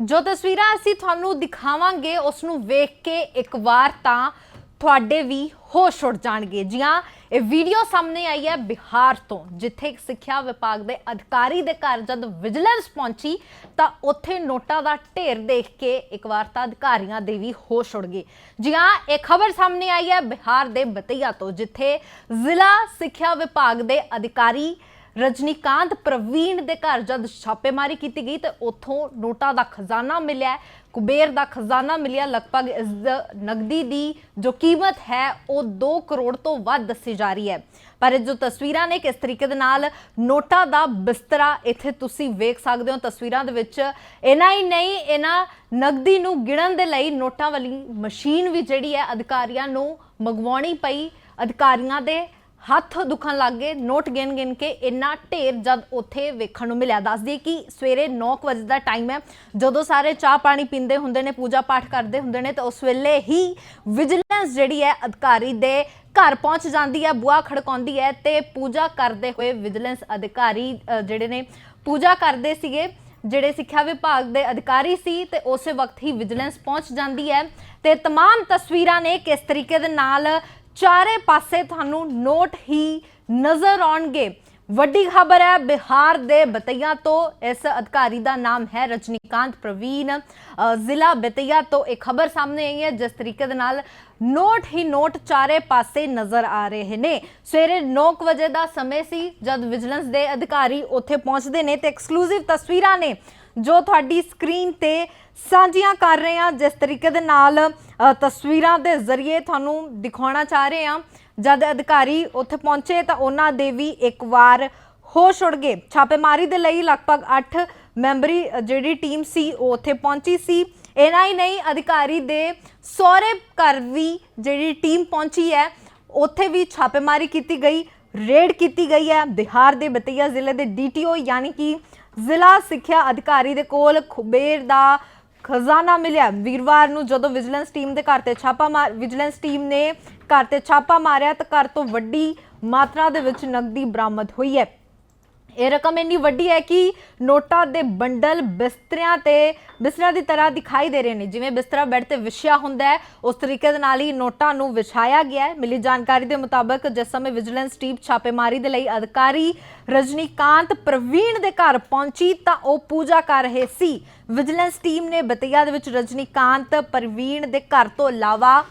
ਜੋ ਤਸਵੀਰਾਂ ਅਸੀਂ ਤੁਹਾਨੂੰ ਦਿਖਾਵਾਂਗੇ ਉਸ ਨੂੰ ਵੇਖ ਕੇ ਇੱਕ ਵਾਰ ਤਾਂ ਤੁਹਾਡੇ ਵੀ ਹੋਸ਼ ਉੱਡ ਜਾਣਗੇ। ਜੀ ਹਾਂ, ਇਹ ਵੀਡੀਓ ਸਾਹਮਣੇ ਆਈ ਹੈ ਬਿਹਾਰ ਤੋਂ, ਜਿੱਥੇ ਇੱਕ ਸਿੱਖਿਆ ਵਿਭਾਗ ਦੇ ਅਧਿਕਾਰੀ ਦੇ ਘਰ ਜਦ ਵਿਜੀਲੈਂਸ ਪਹੁੰਚੀ, ਤਾਂ ਉੱਥੇ ਨੋਟਾਂ ਦਾ ਢੇਰ ਦੇਖ ਕੇ ਇੱਕ ਵਾਰ ਤਾਂ ਅਧਿਕਾਰੀਆਂ ਦੇ ਵੀ ਹੋਸ਼ ਉੱਡ ਗਏ। ਜੀ ਹਾਂ, ਇਹ ਖਬਰ ਸਾਹਮਣੇ ਆਈ ਹੈ ਬਿਹਾਰ ਦੇ ਬਤਈਆ ਤੋਂ, ਜਿੱਥੇ ਜ਼ਿਲ੍ਹਾ ਸਿੱਖਿਆ ਵਿਭਾਗ ਦੇ ਅਧਿਕਾਰੀ ਰਜਨੀਕਾਂਤ ਪ੍ਰਵੀਨ ਦੇ ਘਰ ਜਦ ਛਾਪੇਮਾਰੀ ਕੀਤੀ ਗਈ ਤੇ ਉੱਥੋਂ ਨੋਟਾਂ ਦਾ ਖਜ਼ਾਨਾ ਮਿਲਿਆ, ਕੁਬੇਰ ਦਾ ਖਜ਼ਾਨਾ ਮਿਲਿਆ, ਲਗਭਗ ਇਸ ਦ- ਨਗਦੀ ਦੀ ਜੋ ਕੀਮਤ ਹੈ ਉਹ 2 ਕਰੋੜ ਤੋਂ ਵੱਧ ਦੱਸੀ ਜਾ ਰਹੀ ਹੈ। ਪਰ ਇਹ ਜੋ ਤਸਵੀਰਾਂ ਨੇ ਕਿਸ ਤਰੀਕੇ ਦੇ ਨਾਲ ਨੋਟਾਂ ਦਾ ਬਿਸਤਰਾ ਇੱਥੇ ਤੁਸੀਂ ਵੇਖ ਸਕਦੇ ਹੋ ਤਸਵੀਰਾਂ ਦੇ ਵਿੱਚ। ਇਹਨਾਂ ਹੀ ਨਹੀਂ, ਇਹਨਾਂ ਨਗਦੀ ਨੂੰ ਗਿਣਨ ਦੇ ਲਈ ਨੋਟਾਂ ਵਾਲੀ ਮਸ਼ੀਨ ਵੀ ਜਿਹੜੀ ਹੈ ਅਧਿਕਾਰੀਆਂ ਨੂੰ ਮੰਗਵਾਉਣੀ ਪਈ। ਅਧਿਕਾਰੀਆਂ ਦੇ ਹੱਥ ਦੁਖਣ ਲੱਗ ਗਏ ਨੋਟ ਗਿਣ ਗਿਣ ਕੇ ਇੰਨਾ ਢੇਰ ਜਦ ਉੱਥੇ ਵੇਖਣ ਨੂੰ ਮਿਲਿਆ ਦੱਸ ਦਈਏ ਕਿ ਸਵੇਰੇ 9 ਕੁ ਵਜੇ ਦਾ ਟਾਈਮ ਹੈ ਜਦੋਂ ਸਾਰੇ ਚਾਹ ਪਾਣੀ ਪੀਂਦੇ ਹੁੰਦੇ ਨੇ ਪੂਜਾ ਪਾਠ ਕਰਦੇ ਹੁੰਦੇ ਨੇ ਤਾਂ ਉਸ ਵੇਲੇ ਹੀ ਵਿਜੀਲੈਂਸ ਜਿਹੜੀ ਹੈ ਅਧਿਕਾਰੀ ਦੇ ਘਰ ਪਹੁੰਚ ਜਾਂਦੀ ਹੈ ਬੁਆ ਖੜਕਾਉਂਦੀ ਹੈ ਤੇ ਪੂਜਾ ਕਰਦੇ ਹੋਏ ਵਿਜੀਲੈਂਸ ਅਧਿਕਾਰੀ ਅ, ਜਿਹੜੇ ਨੇ ਪੂਜਾ ਕਰਦੇ ਸੀਗੇ ਜਿਹੜੇ ਸਿੱਖਿਆ ਵਿਭਾਗ ਦੇ ਅਧਿਕਾਰੀ ਸੀ ਤੇ ਉਸੇ ਵਕਤ ਹੀ ਵਿਜੀਲੈਂਸ ਪਹੁੰਚ ਜਾਂਦੀ ਹੈ ਤੇ तमाम ਤਸਵੀਰਾਂ ਨੇ ਕਿਸ ਤਰੀਕੇ ਦੇ ਨਾਲ ਚਾਰੇ ਪਾਸੇ ਤੁਹਾਨੂੰ ਨੋਟ ਹੀ ਨਜ਼ਰ ਆਉਣਗੇ। ਵੱਡੀ ਖਬਰ ਹੈ, ਬਿਹਾਰ ਦੇ ਬਤਈਆ ਤੋਂ ਇਸ ਅਧਿਕਾਰੀ ਦਾ ਨਾਮ ਹੈ ਰਜਨੀਕਾਂਤ ਪ੍ਰਵੀਨ। ਜ਼ਿਲ੍ਹਾ ਬਤਈਆ ਤੋਂ ਇੱਕ ਖਬਰ ਸਾਹਮਣੇ ਆਈ ਹੈ, ਜਿਸ ਤਰੀਕੇ ਦੇ ਨਾਲ ਨੋਟ ਹੀ ਨੋਟ ਚਾਰੇ ਪਾਸੇ ਨਜ਼ਰ ਆ ਰਹੇ ਨੇ। ਸਵੇਰੇ 9 ਕੁ ਵਜੇ ਦਾ ਸਮੇਂ ਸੀ, ਜਦ ਵਿਜੀਲੈਂਸ ਦੇ ਅਧਿਕਾਰੀ ਉੱਥੇ ਪਹੁੰਚਦੇ ਨੇ ਤੇ ਐਕਸਕਲੂਸਿਵ ਤਸਵੀਰਾਂ ਨੇ। ਜੋ ਤੁਹਾਡੀ ਸਕਰੀਨ ਤੇ ਸਾਂਝੀਆਂ ਕਰ ਰਹੇ ਹਾਂ। ਜਿਸ ਤਰੀਕੇ ਦੇ ਨਾਲ ਤਸਵੀਰਾਂ ਦੇ ਜ਼ਰੀਏ ਤੁਹਾਨੂੰ ਦਿਖਾਉਣਾ ਚਾਹ ਰਹੇ ਹਾਂ। ਜਦ ਅਧਿਕਾਰੀ ਉੱਥੇ ਪਹੁੰਚੇ ਤਾਂ ਉਹਨਾਂ ਦੇ ਵੀ ਇੱਕ ਵਾਰ ਹੋਸ਼ ਉੜ ਗਏ। ਛਾਪੇਮਾਰੀ ਦੇ ਲਈ ਲਗਭਗ 8 ਮੈਂਬਰੀ ਜਿਹੜੀ ਟੀਮ ਸੀ, ਉਹ ਉੱਥੇ ਪਹੁੰਚੀ ਸੀ। ਇਹਨਾਂ ਹੀ ਨਹੀਂ, ਅਧਿਕਾਰੀ ਦੇ ਸਹੁਰੇ ਘਰ ਵੀ ਜਿਹੜੀ ਟੀਮ ਪਹੁੰਚੀ ਹੈ, ਉੱਥੇ ਵੀ ਛਾਪੇਮਾਰੀ ਕੀਤੀ ਗਈ, ਰੇਡ ਕੀਤੀ ਗਈ ਹੈ। ਬਿਹਾਰ ਦੇ ਬਤਈਆ ਜ਼ਿਲ੍ਹੇ ਦੇ ਡੀਟੀਓ ਯਾਨੀ ਕਿ ਜ਼ਿਲ੍ਹਾ ਸਿੱਖਿਆ ਅਧਿਕਾਰੀ ਦੇ ਕੋਲ ਖੁਬੇਰ ਦਾ ਖਜ਼ਾਨਾ ਮਿਲਿਆ। ਵੀਰਵਾਰ ਨੂੰ ਜਦੋਂ ਵਿਜੀਲੈਂਸ ਟੀਮ ਦੇ ਘਰ ਤੇ ਛਾਪਾ ਮਾਰ ਵਿਜੀਲੈਂਸ ਟੀਮ ਨੇ ਘਰ ਤੇ ਛਾਪਾ ਮਾਰਿਆ ਤਾਂ ਘਰ ਤੋਂ ਵੱਡੀ ਮਾਤਰਾ ਦੇ ਵਿੱਚ ਨਕਦੀ ਬਰਾਮਦ ਹੋਈ ਹੈ। ਇਹ ਰਕਮ ਇੰਨੀ ਵੱਡੀ ਹੈ ਕਿ ਨੋਟਾਂ ਦੇ ਬੰਡਲ ਬਿਸਤਰਿਆਂ ਤੇ ਬਿਸਤਰਾ ਦੀ ਤਰ੍ਹਾਂ ਦਿਖਾਈ ਦੇ ਰਹੇ ਨੇ। ਜਿਵੇਂ ਬਿਸਤਰਾ ਬੈੱਡ ਤੇ ਵਿਛਿਆ ਹੁੰਦਾ ਹੈ, ਉਸ ਤਰੀਕੇ ਦੇ ਨਾਲ ਹੀ ਨੋਟਾਂ ਨੂੰ ਵਿਛਾਇਆ ਗਿਆ ਹੈ। ਮਿਲੀ ਜਾਣਕਾਰੀ ਦੇ ਮੁਤਾਬਕ ਜਿਸ ਸਮੇਂ ਵਿਜੀਲੈਂਸ ਟੀਮ ਛਾਪੇਮਾਰੀ ਦੇ ਲਈ ਅਧਿਕਾਰੀ ਰਜਨੀਕਾਂਤ ਪ੍ਰਵੀਨ ਦੇ ਘਰ ਪਹੁੰਚੀ ਤਾਂ ਉਹ ਪੂਜਾ ਕਰ ਰਹੇ ਸੀ। ਵਿਜੀਲੈਂਸ ਟੀਮ ਨੇ ਬਤਈਆ ਦੇ ਵਿੱਚ ਰਜਨੀਕਾਂਤ ਪ੍ਰਵੀਨ ਦੇ ਘਰ ਤੋਂ ਇਲਾਵਾ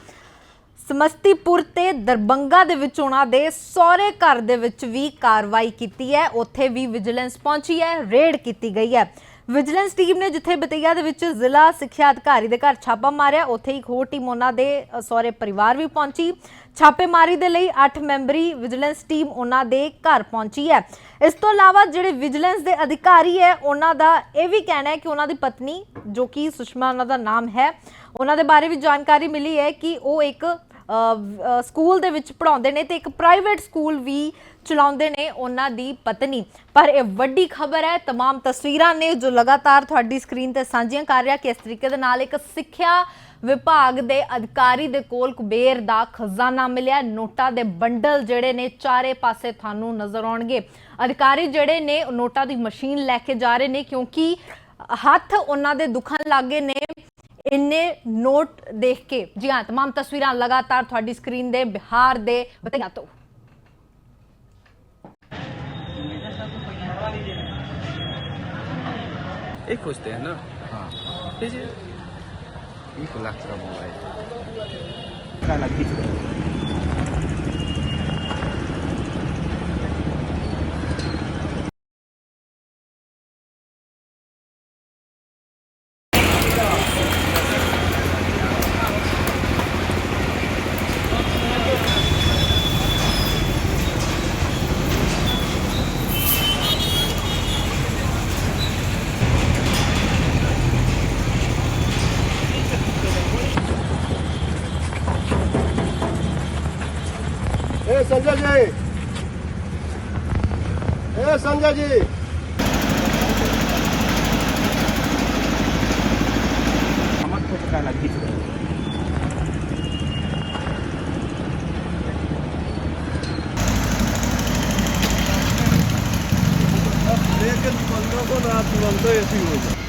ਸਮਸਤੀਪੁਰ ਤੇ ਦਰਬੰਗਾ ਦੇ ਵਿੱਚ ਉਹਨਾਂ ਦੇ ਸਹੁਰੇ ਘਰ ਦੇ ਵਿੱਚ ਵੀ ਕਾਰਵਾਈ ਕੀਤੀ ਹੈ। ਉੱਥੇ ਵੀ ਵਿਜੀਲੈਂਸ ਪਹੁੰਚੀ ਹੈ, ਰੇਡ ਕੀਤੀ ਗਈ ਹੈ। ਵਿਜੀਲੈਂਸ ਟੀਮ ਨੇ ਜਿੱਥੇ ਬਤਈਆ ਦੇ ਵਿੱਚ ਜ਼ਿਲ੍ਹਾ ਸਿੱਖਿਆ ਅਧਿਕਾਰੀ ਦੇ ਘਰ ਛਾਪਾ ਮਾਰਿਆ, ਉੱਥੇ ਇੱਕ ਹੋਰ ਟੀਮ ਉਹਨਾਂ ਦੇ ਸਹੁਰੇ ਪਰਿਵਾਰ ਵੀ ਪਹੁੰਚੀ। ਛਾਪੇਮਾਰੀ ਦੇ ਲਈ 8 ਮੈਂਬਰੀ ਵਿਜੀਲੈਂਸ ਟੀਮ ਉਹਨਾਂ ਦੇ ਘਰ ਪਹੁੰਚੀ ਹੈ। ਇਸ ਤੋਂ ਇਲਾਵਾ ਜਿਹੜੇ ਵਿਜੀਲੈਂਸ ਦੇ ਅਧਿਕਾਰੀ ਹੈ, ਉਹਨਾਂ ਦਾ ਇਹ ਵੀ ਕਹਿਣਾ ਹੈ ਕਿ ਉਹਨਾਂ ਦੀ ਪਤਨੀ, ਜੋ ਕਿ ਸੁਸ਼ਮਾ ਉਹਨਾਂ ਦਾ ਨਾਮ ਹੈ, ਉਹਨਾਂ ਦੇ ਬਾਰੇ ਵੀ ਜਾਣਕਾਰੀ ਮਿਲੀ ਹੈ ਕਿ ਉਹ ਇੱਕ ਸਕੂਲ ਦੇ ਵਿੱਚ ਪੜਾਉਂਦੇ ਨੇ ਤੇ ਇੱਕ ਪ੍ਰਾਈਵੇਟ ਸਕੂਲ ਵੀ ਚਲਾਉਂਦੇ ਨੇ ਉਹਨਾਂ ਦੀ ਪਤਨੀ ਪਰ ਇਹ ਵੱਡੀ ਖਬਰ ਹੈ तमाम ਤਸਵੀਰਾਂ ਨੇ ਜੋ ਲਗਾਤਾਰ ਤੁਹਾਡੀ ਸਕਰੀਨ ਤੇ ਸਾਂਝੀਆਂ ਕਰ ਰਿਹਾ ਕਿ ਇਸ ਤਰੀਕੇ ਦੇ ਨਾਲ ਇੱਕ ਸਿੱਖਿਆ ਵਿਭਾਗ ਦੇ ਅਧਿਕਾਰੀ ਦੇ ਕੋਲ ਕੁਬੇਰ ਦਾ ਖਜ਼ਾਨਾ ਮਿਲਿਆ ਨੋਟਾਂ ਦੇ ਬੰਡਲ ਜਿਹੜੇ ਨੇ ਚਾਰੇ ਪਾਸੇ ਤੁਹਾਨੂੰ ਨਜ਼ਰ ਆਉਣਗੇ ਅਧਿਕਾਰੀ ਜਿਹੜੇ ਨੇ ਉਹ ਨੋਟਾਂ ਦੀ ਮਸ਼ੀਨ ਲੈ ਕੇ ਜਾ ਰਹੇ ਨੇ ਕਿਉਂਕਿ ਹੱਥ ਉਹਨਾਂ ਦੇ ਦੁਖਣ ਲੱਗੇ ਨੇ ਇੰਨੇ ਨੋਟ ਦੇਖ ਕੇ ਜੀ ਹਾਂ तमाम ਤਸਵੀਰਾਂ ਲਗਾਤਾਰ ਤੁਹਾਡੀ ਸਕਰੀਨ ਦੇ ਬਿਹਾਰ ਦੇ ਬਤਿਆ ਤੋਂ एक खोजते हैं ना हाँ लीजिए एक लाख का मोबाइल काला खींच रहे ए संजय जी ए संजय जी लेकिन पंद्रह को रात तुरंत ऐसी हो जाए